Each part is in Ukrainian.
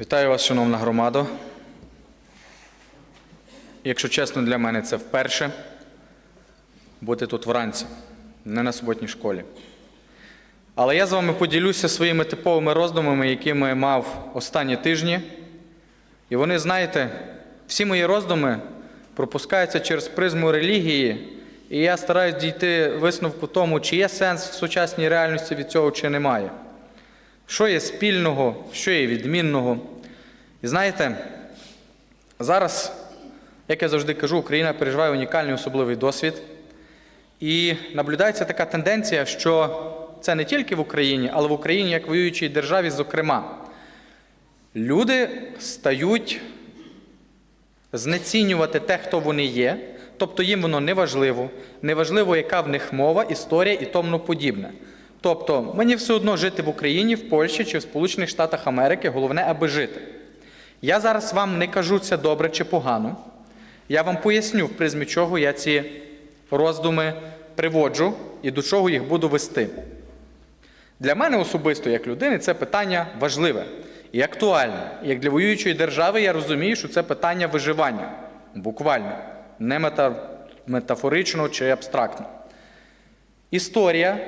Вітаю вас, шановна громада. Якщо чесно, для мене це вперше бути тут вранці, не на суботній школі. Але я з вами поділюся своїми типовими роздумами, якими мав останні тижні. І вони, знаєте, всі мої роздуми пропускаються через призму релігії, і я стараюсь дійти висновку тому, чи є сенс в сучасній реальності від цього, чи немає. Що є спільного, що є відмінного. І знаєте, зараз, як я завжди кажу, Україна переживає унікальний особливий досвід. І наблюдається така тенденція, що це не тільки в Україні, але в Україні як воюючій державі, зокрема, люди стають знецінювати те, хто вони є, тобто їм воно не важливо, не важливо, яка в них мова, історія і тому подібне. Тобто, мені все одно жити в Україні, в Польщі чи в Сполучених Штатах Америки, головне, аби жити. Я зараз вам не кажу це добре чи погано. Я вам поясню, в призмі чого я ці роздуми приводжу і до чого їх буду вести. Для мене особисто, як людини, це питання важливе і актуальне. Як для воюючої держави я розумію, що це питання виживання. Буквально, не метафорично чи абстрактно. Історія,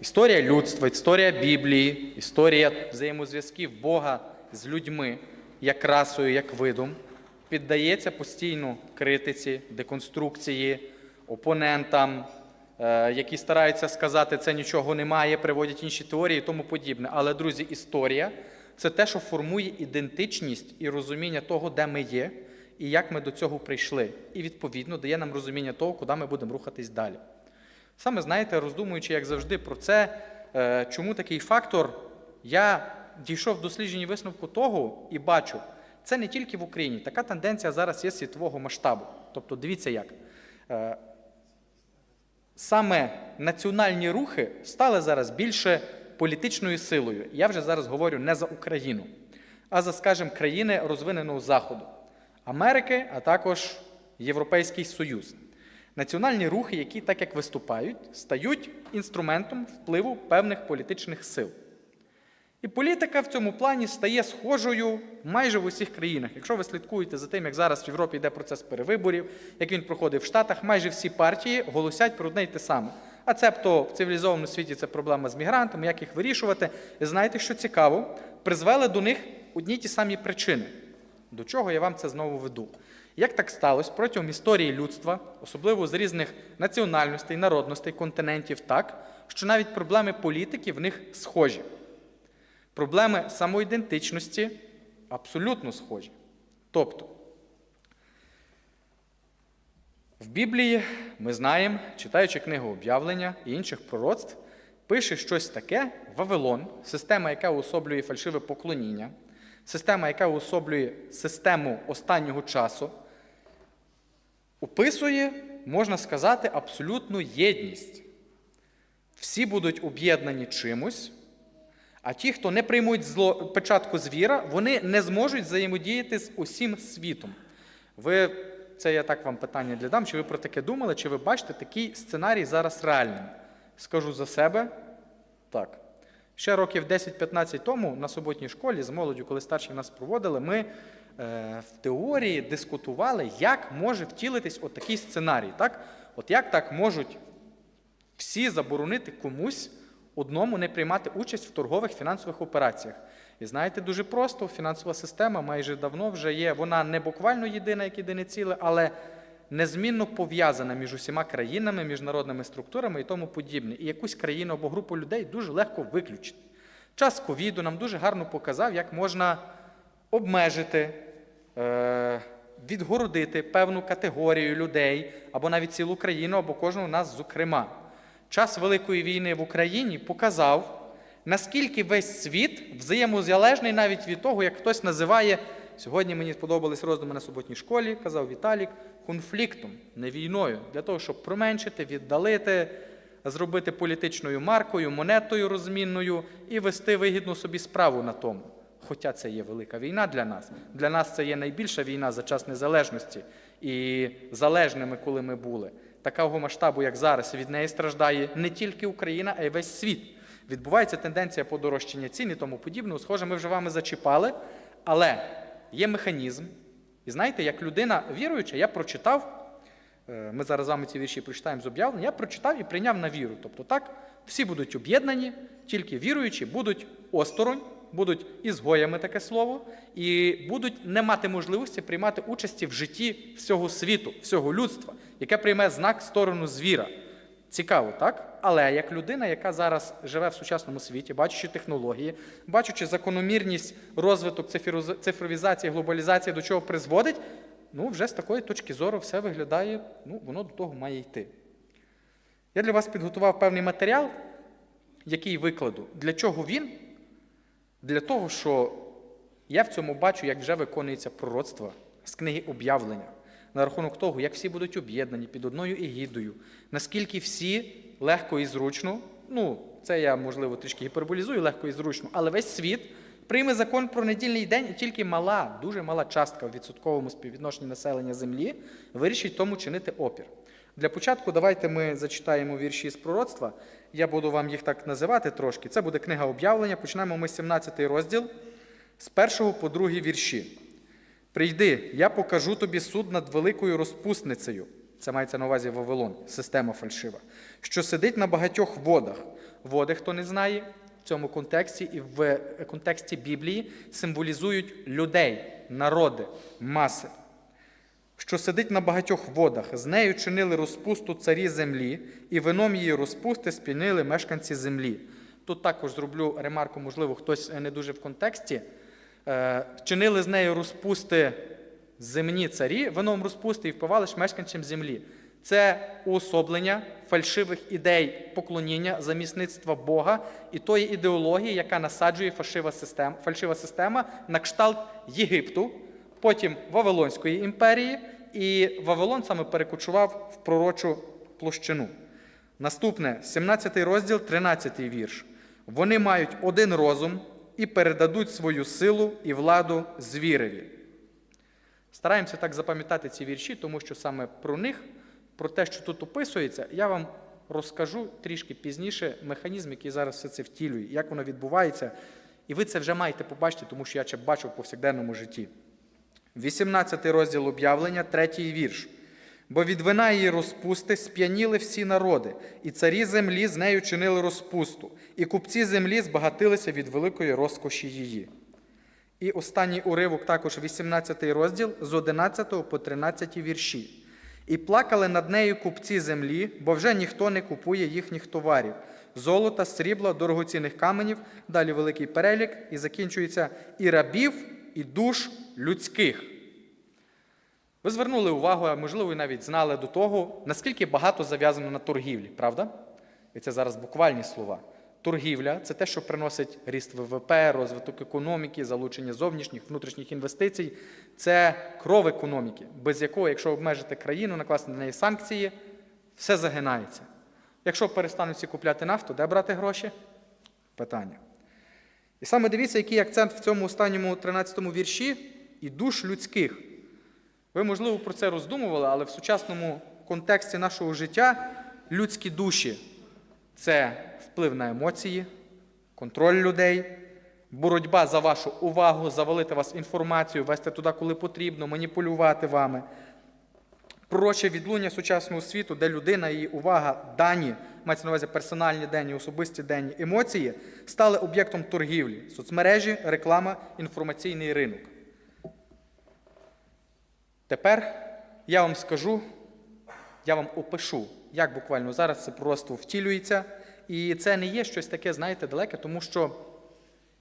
історія людства, історія Біблії, історія взаємозв'язків Бога з людьми, як расою, як видом, піддається постійно критиці, деконструкції, опонентам, е, які стараються сказати, це нічого немає, приводять інші теорії і тому подібне. Але, друзі, історія це те, що формує ідентичність і розуміння того, де ми є, і як ми до цього прийшли. І, відповідно, дає нам розуміння того, куди ми будемо рухатись далі. Саме знаєте, роздумуючи, як завжди, про це, е, чому такий фактор, я дійшов в дослідженні висновку того і бачу, це не тільки в Україні. Така тенденція зараз є світового масштабу. Тобто, дивіться як. Е, Саме національні рухи стали зараз більше політичною силою. Я вже зараз говорю не за Україну, а за, скажімо, країни розвиненого Заходу, Америки, а також Європейський Союз. Національні рухи, які так як виступають, стають інструментом впливу певних політичних сил. І політика в цьому плані стає схожою майже в усіх країнах. Якщо ви слідкуєте за тим, як зараз в Європі йде процес перевиборів, як він проходить в Штатах, майже всі партії голосять про одне й те саме. А цебто в цивілізованому світі це проблема з мігрантами, як їх вирішувати. І знаєте, що цікаво, призвели до них одні ті самі причини. До чого я вам це знову веду? Як так сталося протягом історії людства, особливо з різних національностей, народностей, континентів, так, що навіть проблеми політики в них схожі. Проблеми самоідентичності абсолютно схожі. Тобто, в Біблії ми знаємо, читаючи книгу об'явлення і інших пророцтв, пише щось таке Вавилон, система, яка уособлює фальшиве поклоніння, система, яка уособлює систему останнього часу, описує, можна сказати, абсолютну єдність. Всі будуть об'єднані чимось. А ті, хто не приймуть зло, печатку звіра, вони не зможуть взаємодіяти з усім світом. Ви, це я так вам питання для дам, чи ви про таке думали, чи ви бачите такий сценарій зараз реальним? Скажу за себе, так. Ще років 10-15 тому на суботній школі з молоддю, коли старші нас проводили, ми в теорії дискутували, як може втілитись от такий сценарій. Так? От як так можуть всі заборонити комусь одному не приймати участь в торгових фінансових операціях. І знаєте, дуже просто фінансова система майже давно вже є. Вона не буквально єдина, як єдине ціле, але незмінно пов'язана між усіма країнами, міжнародними структурами і тому подібне. І якусь країну або групу людей дуже легко виключити. Час ковіду нам дуже гарно показав, як можна обмежити. Е- Відгородити певну категорію людей або навіть цілу країну, або кожного нас, зокрема час Великої війни в Україні показав, наскільки весь світ взаємозалежний навіть від того, як хтось називає, сьогодні мені сподобались роздуми на суботній школі, казав Віталік, конфліктом, не війною, для того, щоб променшити, віддалити, зробити політичною маркою, монетою розмінною і вести вигідну собі справу на тому. Хоча це є велика війна для нас. Для нас це є найбільша війна за час незалежності і залежними, коли ми були такого масштабу, як зараз, від неї страждає не тільки Україна, а й весь світ. Відбувається тенденція подорожчання цін і тому подібного. Схоже, ми вже вами зачіпали, Але є механізм. І знаєте, як людина віруюча, я прочитав, е, ми зараз з вами ці вірші прочитаємо з об'явлення, я прочитав і прийняв на віру. Тобто так, всі будуть об'єднані, тільки віруючі будуть осторонь, будуть ізгоями таке слово, і будуть не мати можливості приймати участі в житті всього світу, всього людства, яке прийме знак сторону звіра. Цікаво, так? Але як людина, яка зараз живе в сучасному світі, бачачи технології, бачачи закономірність розвиток цифровізації, глобалізації, до чого призводить, ну вже з такої точки зору все виглядає, ну воно до того має йти. Я для вас підготував певний матеріал, який викладу. Для чого він? Для того, що я в цьому бачу, як вже виконується пророцтво з книги об'явлення на рахунок того, як всі будуть об'єднані під одною егідою, наскільки всі легко і зручно, ну, це я, можливо, трішки гіперболізую, легко і зручно, але весь світ прийме закон про недільний день, і тільки мала, дуже мала частка в відсотковому співвідношенні населення землі вирішить тому чинити опір. Для початку давайте ми зачитаємо вірші з пророцтва. Я буду вам їх так називати трошки. Це буде книга об'явлення. Почнемо ми з 17 розділ з першого по другий вірші. Прийди, я покажу тобі суд над великою розпусницею. Це мається на увазі Вавилон, система фальшива, що сидить на багатьох водах. Води, хто не знає, в цьому контексті і в контексті Біблії символізують людей, народи, маси що сидить на багатьох водах, з нею чинили розпусту царі землі, і вином її розпусти сп'янили мешканці землі. Тут також зроблю ремарку, можливо, хтось не дуже в контексті. Е, Чинили з нею розпусти земні царі, вином розпусти і впивали ж мешканцям землі. Це уособлення фальшивих ідей поклоніння, замісництва Бога і тої ідеології, яка насаджує фальшива система, фальшива система на кшталт Єгипту, потім Вавилонської імперії, і Вавилон саме перекочував в пророчу площину. Наступне, 17 розділ, 13 вірш. Вони мають один розум і передадуть свою силу і владу звіреві. Стараємося так запам'ятати ці вірші, тому що саме про них, про те, що тут описується, я вам розкажу трішки пізніше механізм, який зараз все це втілює, як воно відбувається. І ви це вже маєте побачити, тому що я це бачу в повсякденному житті. 18 розділ об'явлення, третій вірш. Бо від вина її розпусти сп'яніли всі народи, і царі землі з нею чинили розпусту, і купці землі збагатилися від великої розкоші її. І останній уривок, також 18 розділ з 11 по 13 вірші. І плакали над нею купці землі, бо вже ніхто не купує їхніх товарів золота, срібла, дорогоцінних каменів, далі великий перелік, і закінчується і рабів, і душ людських. Ви звернули увагу, а можливо, і навіть знали до того, наскільки багато зав'язано на торгівлі, правда? І це зараз буквальні слова. Торгівля це те, що приносить ріст ВВП, розвиток економіки, залучення зовнішніх, внутрішніх інвестицій. Це кров економіки, без якої, якщо обмежити країну, накласти на неї санкції, все загинається. Якщо перестануть всі купляти нафту, де брати гроші? Питання. І саме дивіться, який акцент в цьому останньому 13-му вірші і душ людських. Ви, можливо, про це роздумували, але в сучасному контексті нашого життя людські душі це вплив на емоції, контроль людей, боротьба за вашу увагу, завалити вас інформацією, вести туди, коли потрібно, маніпулювати вами. Пророче відлуння сучасного світу, де людина, її увага, дані, мається на увазі персональні дані, особисті дані, емоції, стали об'єктом торгівлі, соцмережі, реклама, інформаційний ринок. Тепер я вам скажу, я вам опишу, як буквально зараз це просто втілюється. І це не є щось таке, знаєте, далеке, тому що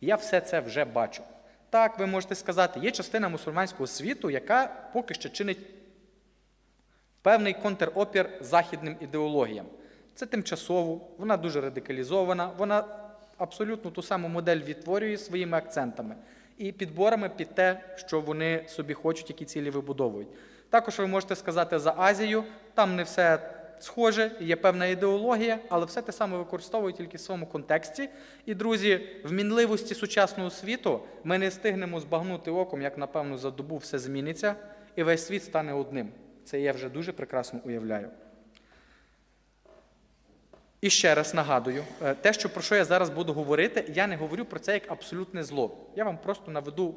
я все це вже бачу. Так, ви можете сказати, є частина мусульманського світу, яка поки що чинить певний контропір західним ідеологіям. Це тимчасово, вона дуже радикалізована, вона абсолютно ту саму модель відтворює своїми акцентами і підборами під те, що вони собі хочуть, які цілі вибудовують. Також ви можете сказати за Азію, там не все схоже, є певна ідеологія, але все те саме використовують тільки в своєму контексті. І, друзі, в мінливості сучасного світу ми не встигнемо збагнути оком, як, напевно, за добу все зміниться, і весь світ стане одним. Це я вже дуже прекрасно уявляю. І ще раз нагадую, е, те, що про що я зараз буду говорити, я не говорю про це як абсолютне зло. Я вам просто наведу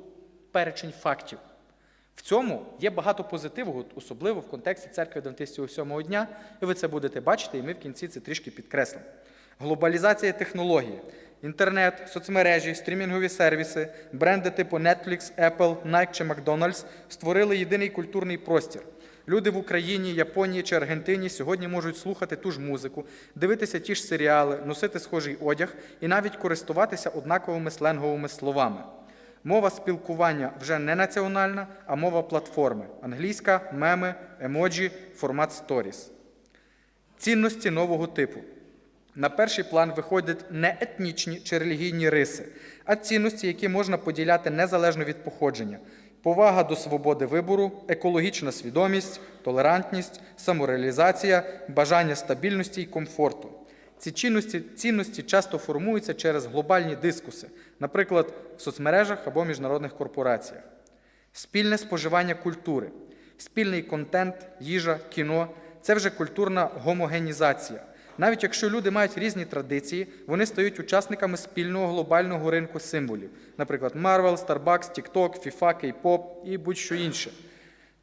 перечень фактів. В цьому є багато позитиву, особливо в контексті церкви Адвентистів сьомого дня, і ви це будете бачити, і ми в кінці це трішки підкреслимо. Глобалізація технології, інтернет, соцмережі, стрімінгові сервіси, бренди типу Netflix, Apple, Nike чи McDonald's створили єдиний культурний простір. Люди в Україні, Японії чи Аргентині сьогодні можуть слухати ту ж музику, дивитися ті ж серіали, носити схожий одяг і навіть користуватися однаковими сленговими словами. Мова спілкування вже не національна, а мова платформи. Англійська, меми, емоджі, формат сторіс. Цінності нового типу. На перший план виходять не етнічні чи релігійні риси, а цінності, які можна поділяти незалежно від походження. Повага до свободи вибору, екологічна свідомість, толерантність, самореалізація, бажання стабільності і комфорту. Ці цінності, цінності часто формуються через глобальні дискуси, наприклад, в соцмережах або міжнародних корпораціях. Спільне споживання культури, спільний контент, їжа, кіно це вже культурна гомогенізація. Навіть якщо люди мають різні традиції, вони стають учасниками спільного глобального ринку символів, наприклад, Marvel, Starbucks, TikTok, FIFA, K-pop і будь-що інше.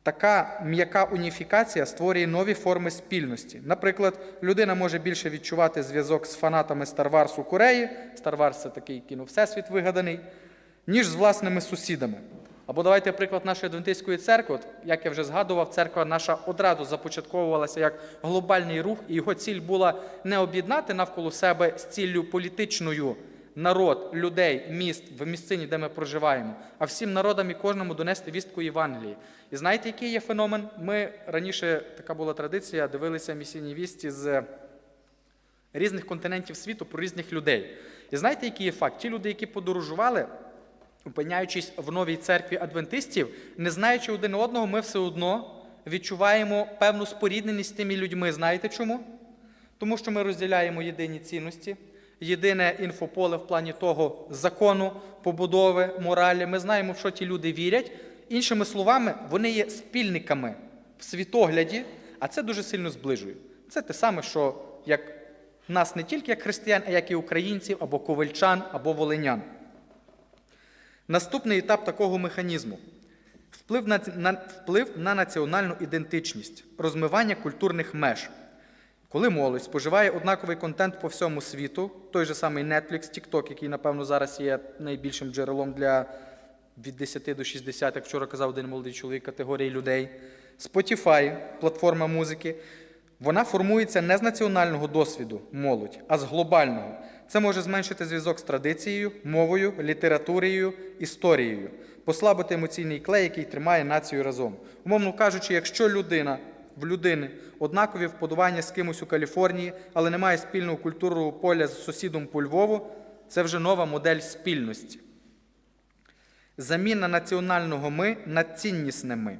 Така м'яка уніфікація створює нові форми спільності. Наприклад, людина може більше відчувати зв'язок з фанатами Star Wars у Кореї, Star Wars – це такий кіно всесвіт вигаданий, ніж з власними сусідами. Або давайте приклад нашої адвентистської церкви. Як я вже згадував, церква наша одразу започатковувалася як глобальний рух, і його ціль була не об'єднати навколо себе з ціллю політичною народ, людей, міст в місцині, де ми проживаємо, а всім народам і кожному донести вістку Євангелії. І знаєте, який є феномен? Ми раніше така була традиція, дивилися місійні вісті з різних континентів світу про різних людей. І знаєте, який є факт? Ті люди, які подорожували, опиняючись в новій церкві адвентистів, не знаючи один одного, ми все одно відчуваємо певну спорідненість з тими людьми. Знаєте чому? Тому що ми розділяємо єдині цінності, єдине інфополе в плані того закону, побудови, моралі. Ми знаємо, в що ті люди вірять. Іншими словами, вони є спільниками в світогляді, а це дуже сильно зближує. Це те саме, що як нас не тільки як християн, а як і українців, або ковальчан, або волинян. Наступний етап такого механізму вплив на, на, вплив на національну ідентичність, розмивання культурних меж. Коли молодь споживає однаковий контент по всьому світу, той же самий Netflix, TikTok, який, напевно, зараз є найбільшим джерелом для від 10 до 60, як вчора казав один молодий чоловік категорії людей, Spotify, платформа музики, вона формується не з національного досвіду молодь, а з глобального. Це може зменшити зв'язок з традицією, мовою, літературою, історією, послабити емоційний клей, який тримає націю разом. Умовно кажучи, якщо людина в людини однакові вподобання з кимось у Каліфорнії, але немає спільного культурного поля з сусідом по Львову, це вже нова модель спільності. Заміна національного ми на ціннісне ми.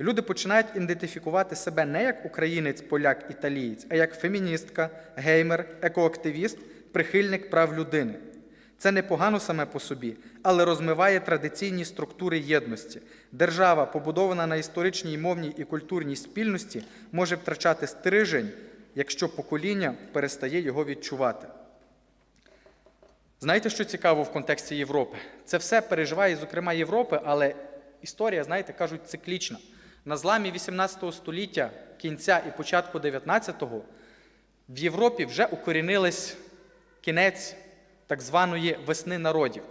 Люди починають ідентифікувати себе не як українець, поляк, італієць, а як феміністка, геймер, екоактивіст, прихильник прав людини. Це непогано саме по собі, але розмиває традиційні структури єдності. Держава, побудована на історичній мовній і культурній спільності, може втрачати стрижень, якщо покоління перестає його відчувати. Знаєте, що цікаво в контексті Європи? Це все переживає, зокрема, Європи, але історія, знаєте, кажуть, циклічна. На зламі 18 століття, кінця і початку 19-го в Європі вже укорінились кінець так званої весни народів,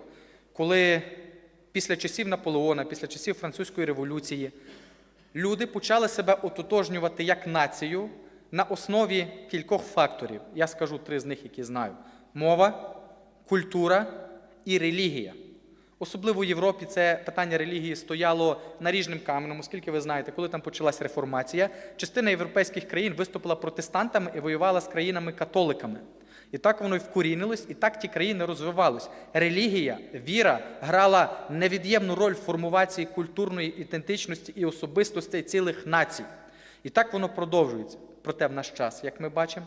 коли після часів Наполеона, після часів Французької революції люди почали себе ототожнювати як націю на основі кількох факторів. Я скажу три з них, які знаю: мова, культура і релігія. Особливо в Європі це питання релігії стояло наріжним каменем, оскільки ви знаєте, коли там почалась реформація, частина європейських країн виступила протестантами і воювала з країнами-католиками. І так воно й вкорінилось, і так ті країни розвивались. Релігія, віра грала невід'ємну роль в формувації культурної ідентичності і особистостей цілих націй. І так воно продовжується. Проте в наш час, як ми бачимо,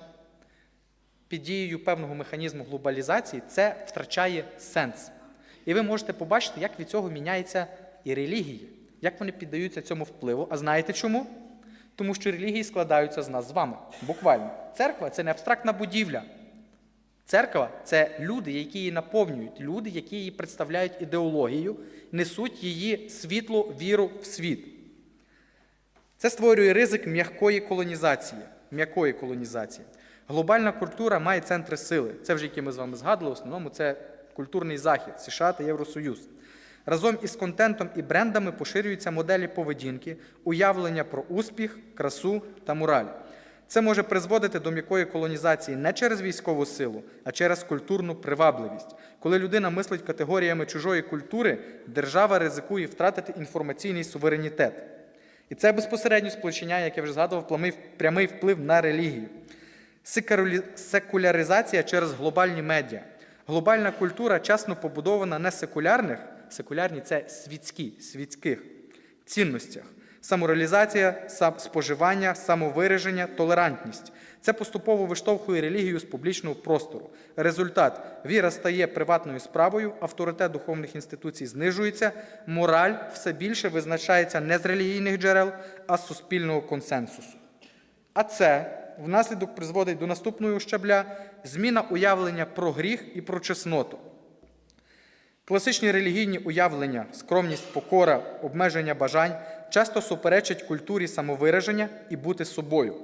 під дією певного механізму глобалізації це втрачає сенс. І ви можете побачити, як від цього міняється і релігії, як вони піддаються цьому впливу. А знаєте чому? Тому що релігії складаються з нас з вами. Буквально. Церква це не абстрактна будівля. Церква це люди, які її наповнюють, люди, які її представляють ідеологію, несуть її світло, віру в світ. Це створює ризик м'якої колонізації. М'якої колонізації. Глобальна культура має центри сили. Це вже які ми з вами згадували. В основному це культурний захід США та Євросоюз. Разом із контентом і брендами поширюються моделі поведінки, уявлення про успіх, красу та мораль. Це може призводити до м'якої колонізації не через військову силу, а через культурну привабливість. Коли людина мислить категоріями чужої культури, держава ризикує втратити інформаційний суверенітет. І це безпосередньо сполучення, як я вже згадував, прямий вплив на релігію. Секуляризація через глобальні медіа. Глобальна культура часто побудована не секулярних, секулярні це світські, світських цінностях. Самореалізація, сам- споживання, самовираження, толерантність. Це поступово виштовхує релігію з публічного простору. Результат віра стає приватною справою, авторитет духовних інституцій знижується, мораль все більше визначається не з релігійних джерел, а з суспільного консенсусу. А це внаслідок призводить до наступного щабля зміна уявлення про гріх і про чесноту. Класичні релігійні уявлення, скромність, покора, обмеження бажань часто суперечать культурі самовираження і бути собою.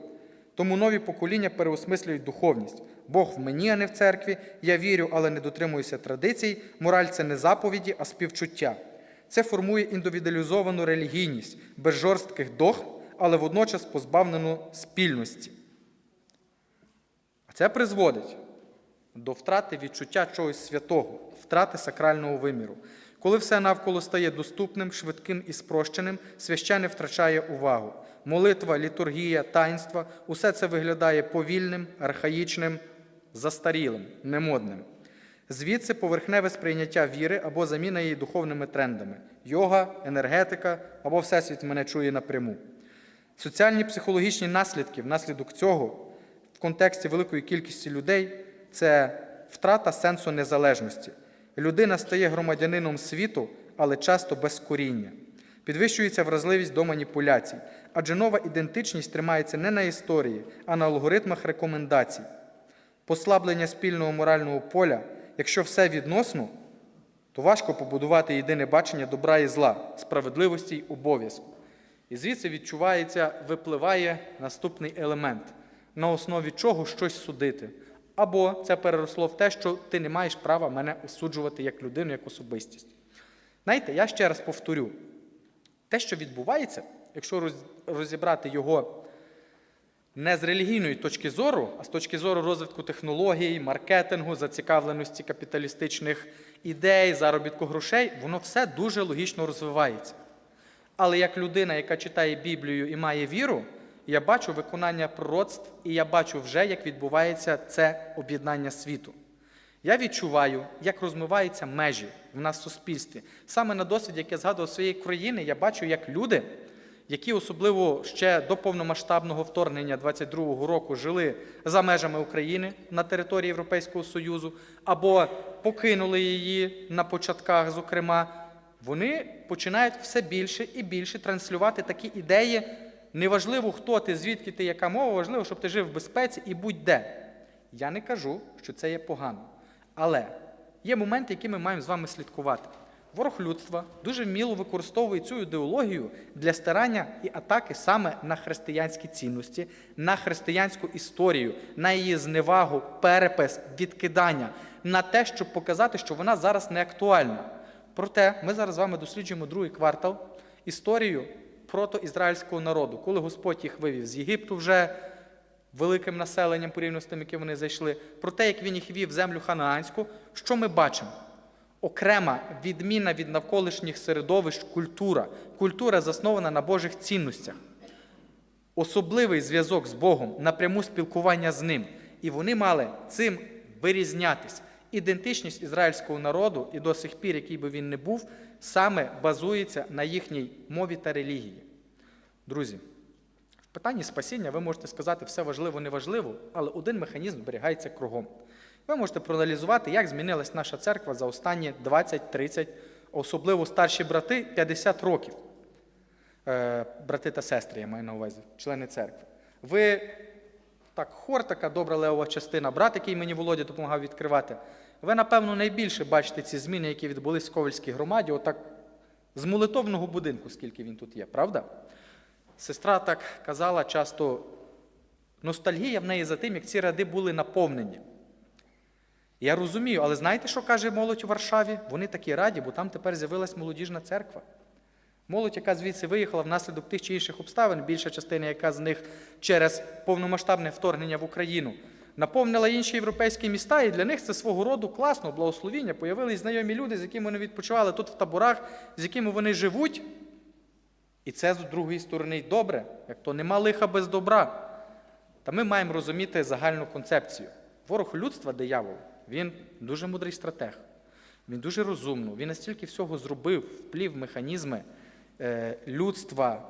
Тому нові покоління переосмислюють духовність. Бог в мені, а не в церкві. Я вірю, але не дотримуюся традицій. Мораль це не заповіді, а співчуття. Це формує індивідуалізовану релігійність без жорстких догм, але водночас позбавлену спільності. А це призводить до втрати відчуття чогось святого, втрати сакрального виміру. Коли все навколо стає доступним, швидким і спрощеним, священник втрачає увагу. Молитва, літургія, таїнства усе це виглядає повільним, архаїчним, застарілим, немодним. Звідси поверхневе сприйняття віри або заміна її духовними трендами йога, енергетика або Всесвіт мене чує напряму. Соціальні психологічні наслідки внаслідок цього в контексті великої кількості людей це втрата сенсу незалежності. Людина стає громадянином світу, але часто без коріння. Підвищується вразливість до маніпуляцій, адже нова ідентичність тримається не на історії, а на алгоритмах рекомендацій. Послаблення спільного морального поля, якщо все відносно, то важко побудувати єдине бачення добра і зла, справедливості й обов'язку. І звідси відчувається, випливає наступний елемент, на основі чого щось судити. Або це переросло в те, що ти не маєш права мене осуджувати як людину, як особистість. Знаєте, я ще раз повторю: те, що відбувається, якщо розібрати його не з релігійної точки зору, а з точки зору розвитку технологій, маркетингу, зацікавленості капіталістичних ідей, заробітку грошей, воно все дуже логічно розвивається. Але як людина, яка читає Біблію і має віру, я бачу виконання пророцтв, і я бачу вже, як відбувається це об'єднання світу. Я відчуваю, як розмиваються межі в нас в суспільстві. Саме на досвіді, як я згадував своєї країни, я бачу, як люди, які особливо ще до повномасштабного вторгнення 22-го року жили за межами України на території Європейського Союзу, або покинули її на початках, зокрема, вони починають все більше і більше транслювати такі ідеї. Неважливо, хто ти, звідки ти, яка мова, важливо, щоб ти жив в безпеці і будь-де. Я не кажу, що це є погано. Але є моменти, які ми маємо з вами слідкувати. Ворог людства дуже вміло використовує цю ідеологію для старання і атаки саме на християнські цінності, на християнську історію, на її зневагу, перепис, відкидання, на те, щоб показати, що вона зараз не актуальна. Проте ми зараз з вами досліджуємо другий квартал історію протоізраїльського народу, коли Господь їх вивів з Єгипту вже великим населенням порівняно з тим, яке вони зайшли, про те, як він їх вів в землю ханаанську, що ми бачимо? Окрема відміна від навколишніх середовищ культура. Культура заснована на Божих цінностях. Особливий зв'язок з Богом, напряму спілкування з ним. І вони мали цим вирізнятись. Ідентичність ізраїльського народу і до сих пір, який би він не був, саме базується на їхній мові та релігії. Друзі, в питанні спасіння ви можете сказати все важливо, неважливо, але один механізм зберігається кругом. Ви можете проаналізувати, як змінилась наша церква за останні 20-30, особливо старші брати 50 років. Е, брати та сестри, я маю на увазі, члени церкви. Ви так, хор, така добра левова частина, брат, який мені Володя допомагав відкривати. Ви, напевно, найбільше бачите ці зміни, які відбулись в Ковальській громаді, отак з молитовного будинку, скільки він тут є, правда? Сестра так казала часто, ностальгія в неї за тим, як ці ряди були наповнені. Я розумію, але знаєте, що каже молодь у Варшаві? Вони такі раді, бо там тепер з'явилась молодіжна церква. Молодь, яка звідси виїхала внаслідок тих чи інших обставин, більша частина, яка з них через повномасштабне вторгнення в Україну, наповнила інші європейські міста, і для них це свого роду класно, благословіння. Появились знайомі люди, з якими вони відпочивали тут в таборах, з якими вони живуть. І це з другої сторони й добре, як то нема лиха без добра. Та ми маємо розуміти загальну концепцію. Ворог людства, диявол, він дуже мудрий стратег. Він дуже розумно, він настільки всього зробив, вплів механізми е, людства,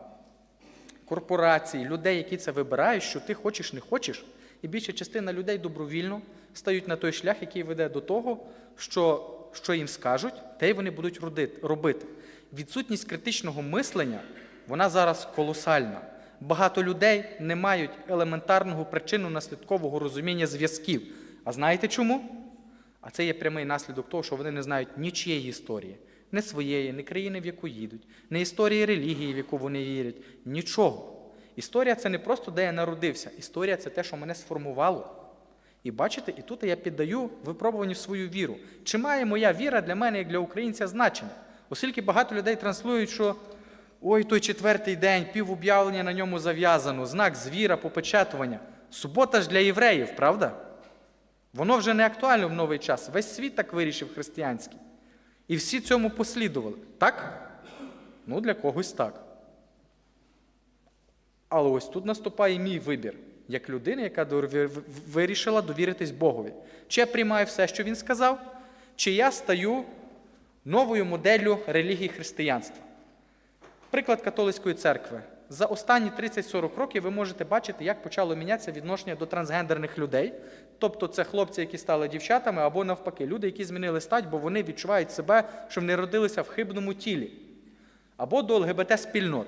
корпорацій, людей, які це вибирають, що ти хочеш, не хочеш, і більша частина людей добровільно стають на той шлях, який веде до того, що, що їм скажуть, те й вони будуть робити. Відсутність критичного мислення вона зараз колосальна. Багато людей не мають елементарного причинно-наслідкового розуміння зв'язків. А знаєте чому? А це є прямий наслідок того, що вони не знають нічієї історії, не своєї, не країни, в яку їдуть, не історії релігії, в яку вони вірять. Нічого. Історія це не просто де я народився. Історія це те, що мене сформувало. І бачите, і тут я піддаю випробуванню свою віру. Чи має моя віра для мене, як для українця, значення? Оскільки багато людей транслюють, що ой, той четвертий день, півоб'явлення на ньому зав'язано, знак звіра, попечатування. Субота ж для євреїв, правда? Воно вже не актуально в новий час. Весь світ так вирішив християнський. І всі цьому послідували. Так? Ну, для когось так. Але ось тут наступає мій вибір, як людина, яка вирішила довіритись Богові. Чи я приймаю все, що він сказав, чи я стаю новою моделлю релігії християнства. Приклад католицької церкви. За останні 30-40 років ви можете бачити, як почало мінятися відношення до трансгендерних людей. Тобто це хлопці, які стали дівчатами, або навпаки, люди, які змінили стать, бо вони відчувають себе, що вони родилися в хибному тілі, або до ЛГБТ-спільнот.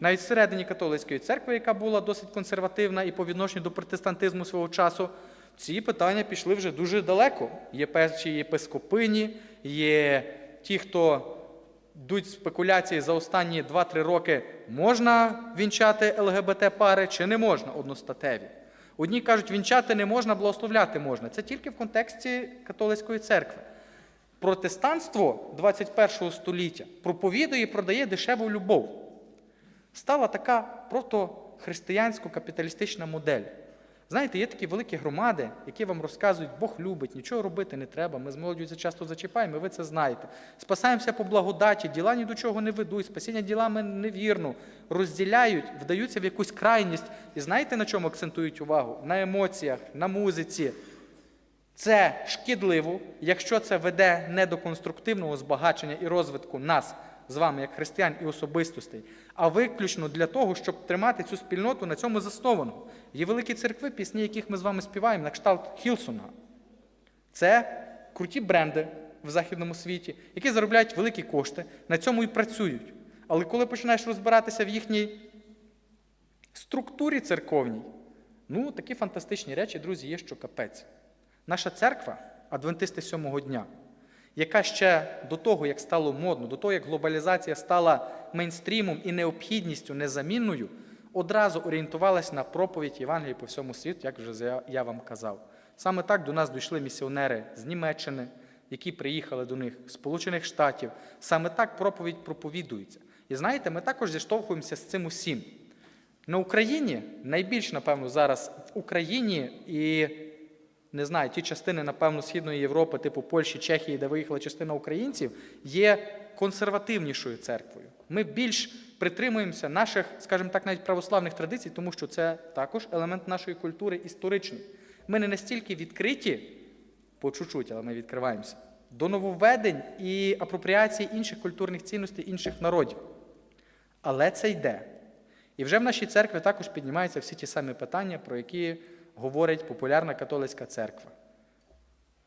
Навіть всередині католицької церкви, яка була досить консервативна і по відношенню до протестантизму свого часу, ці питання пішли вже дуже далеко. Є перші єпископині, є ті, хто йдуть спекуляції за останні 2-3 роки, можна вінчати ЛГБТ-пари чи не можна одностатеві. Одні кажуть, вінчати не можна, благословляти можна. Це тільки в контексті католицької церкви. Протестантство 21 століття проповідує і продає дешеву любов стала така протохристиянсько-капіталістична модель. Знаєте, є такі великі громади, які вам розказують, Бог любить, нічого робити не треба. Ми з молоддю це часто зачіпаємо, і ви це знаєте. Спасаємося по благодаті, діла ні до чого не ведуть, спасіння ділами невірно, розділяють, вдаються в якусь крайність. І знаєте, на чому акцентують увагу? На емоціях, на музиці. Це шкідливо, якщо це веде не до конструктивного збагачення і розвитку нас з вами, як християн і особистостей, а виключно для того, щоб тримати цю спільноту на цьому засновану. Є великі церкви, пісні, яких ми з вами співаємо, на кшталт Хілсона. Це круті бренди в західному світі, які заробляють великі кошти, на цьому і працюють. Але коли починаєш розбиратися в їхній структурі церковній, ну такі фантастичні речі, друзі, є, що капець. Наша церква, адвентисти сьомого дня, яка ще до того, як стало модно, до того, як глобалізація стала мейнстрімом і необхідністю незамінною, одразу орієнтувалась на проповідь Євангелії по всьому світу, як вже я- вам казав. Саме так до нас дійшли місіонери з Німеччини, які приїхали до них з Сполучених Штатів. Саме так проповідь проповідується. І знаєте, ми також зіштовхуємося з цим усім. На Україні найбільш, напевно, зараз в Україні і не знаю, ті частини, напевно, Східної Європи, типу Польщі, Чехії, де виїхала частина українців, є консервативнішою церквою. Ми більш притримуємося наших, скажімо так, навіть православних традицій, тому що це також елемент нашої культури історичний. Ми не настільки відкриті, по чуть-чуть, але ми відкриваємося, до нововведень і апропріації інших культурних цінностей інших народів. Але це йде. І вже в нашій церкві також піднімаються всі ті самі питання, про які говорить популярна католицька церква.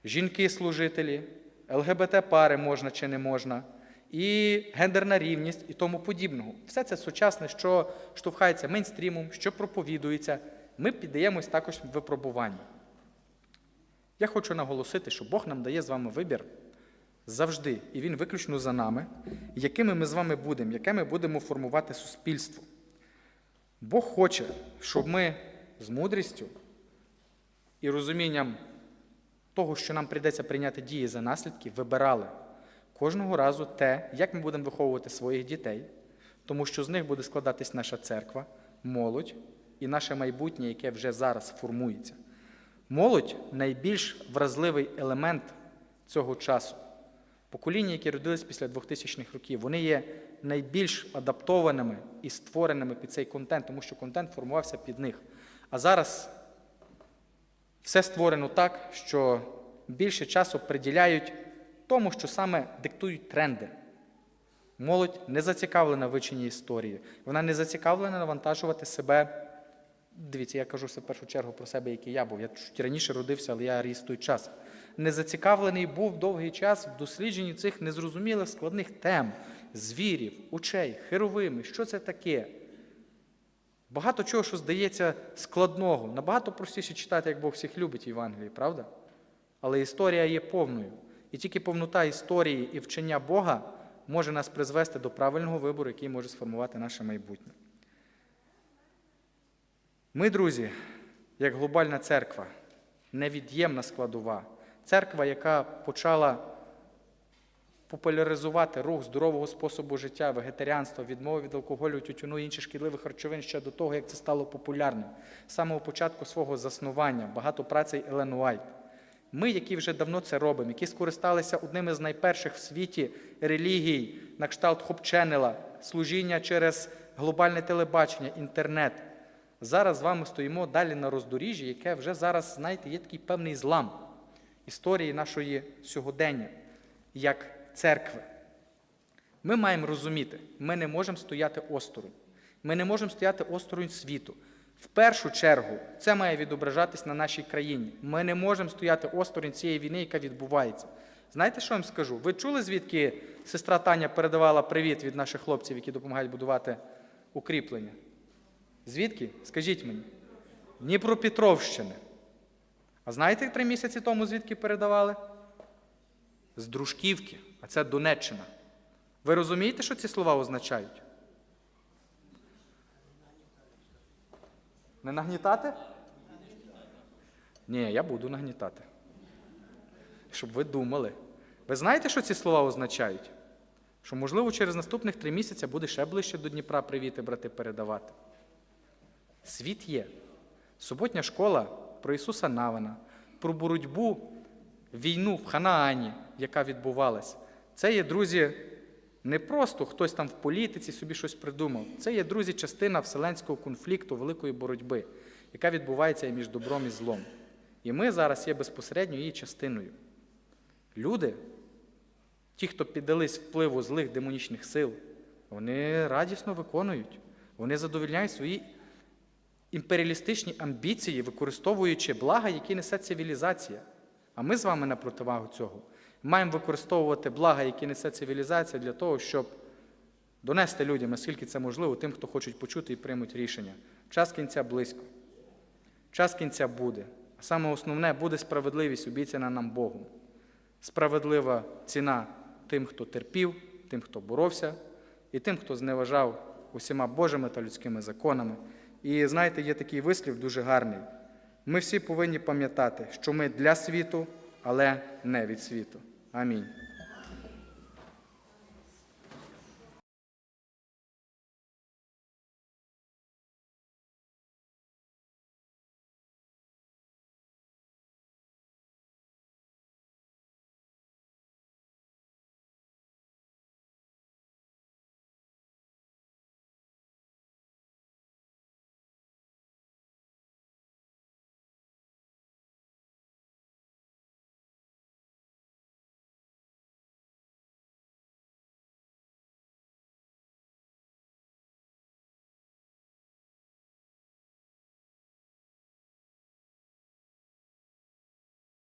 Жінки-служителі, ЛГБТ-пари можна чи не можна, і гендерна рівність і тому подібного. Все це сучасне, що штовхається мейнстрімом, що проповідується. ми піддаємось також випробуванню. Я хочу наголосити, що Бог нам дає з вами вибір завжди, і Він виключно за нами, якими ми з вами будемо, яке ми будемо формувати суспільство. Бог хоче, щоб ми з мудрістю і розумінням того, що нам прийдеться прийняти дії за наслідки, вибирали кожного разу те, як ми будемо виховувати своїх дітей, тому що з них буде складатись наша церква, молодь і наше майбутнє, яке вже зараз формується. Молодь найбільш вразливий елемент цього часу. Покоління, які родились після 2000-х років, вони є найбільш адаптованими і створеними під цей контент, тому що контент формувався під них. А зараз все створено так, що більше часу приділяють тому, що саме диктують тренди. Молодь не зацікавлена в вивченні історії. Вона не зацікавлена навантажувати себе. Дивіться, я кажу це в першу чергу про себе, який я був. Я чуть раніше родився, але я ріс той час. Не зацікавлений був довгий час в дослідженні цих незрозумілих складних тем, звірів, очей, херовими. Що це таке? Багато чого, що здається складного, набагато простіше читати, як Бог всіх любить Євангелії, правда? Але історія є повною. І тільки повнота історії і вчення Бога може нас призвести до правильного вибору, який може сформувати наше майбутнє. Ми, друзі, як глобальна церква, невід'ємна складова. Церква, яка почала популяризувати рух здорового способу життя, вегетаріанства, відмови від алкоголю, тютюну і інших шкідливих харчовин ще до того, як це стало популярним. З самого початку свого заснування, багато працей Елен Уайт. Ми, які вже давно це робимо, які скористалися одним із найперших в світі релігій, на кшталт Хопченела, служіння через глобальне телебачення, інтернет. Зараз з вами стоїмо далі на роздоріжжі, яке вже зараз, знаєте, є такий певний злам історії нашої сьогодення, як церкви. Ми маємо розуміти, ми не можемо стояти осторонь. Ми не можемо стояти осторонь світу. В першу чергу це має відображатись на нашій країні. Ми не можемо стояти осторонь цієї війни, яка відбувається. Знаєте, що я вам скажу? Ви чули, звідки сестра Таня передавала привіт від наших хлопців, які допомагають будувати укріплення? Звідки? Скажіть мені. Дніпропетровщини. А знаєте, три місяці тому звідки передавали? З Дружківки, а це Донеччина. Ви розумієте, що ці слова означають? Не нагнітати? Ні, я буду нагнітати. Щоб ви думали. Ви знаєте, що ці слова означають? Що, можливо, через наступних три місяці буде ще ближче до Дніпра привіти, брати, передавати. Світ є. Суботня школа про Ісуса Навина, про боротьбу, війну в Ханаані, яка відбувалась. Це є, друзі, не просто хтось там в політиці собі щось придумав. Це є, друзі, частина вселенського конфлікту, великої боротьби, яка відбувається між добром і злом. І ми зараз є безпосередньо її частиною. Люди, ті, хто піддались впливу злих демонічних сил, вони радісно виконують, вони задовільняють свої імперіалістичні амбіції, використовуючи блага, які несе цивілізація. А ми з вами на противагу цього маємо використовувати блага, які несе цивілізація, для того, щоб донести людям, наскільки це можливо, тим, хто хочуть почути і приймуть рішення. Час кінця близько. Час кінця буде. А саме основне буде справедливість, обіцяна нам Богом. Справедлива ціна тим, хто терпів, тим, хто боровся, і тим, хто зневажав усіма Божими та людськими законами. І знаєте, є такий вислів дуже гарний. Ми всі повинні пам'ятати, що ми для світу, але не від світу. Амінь.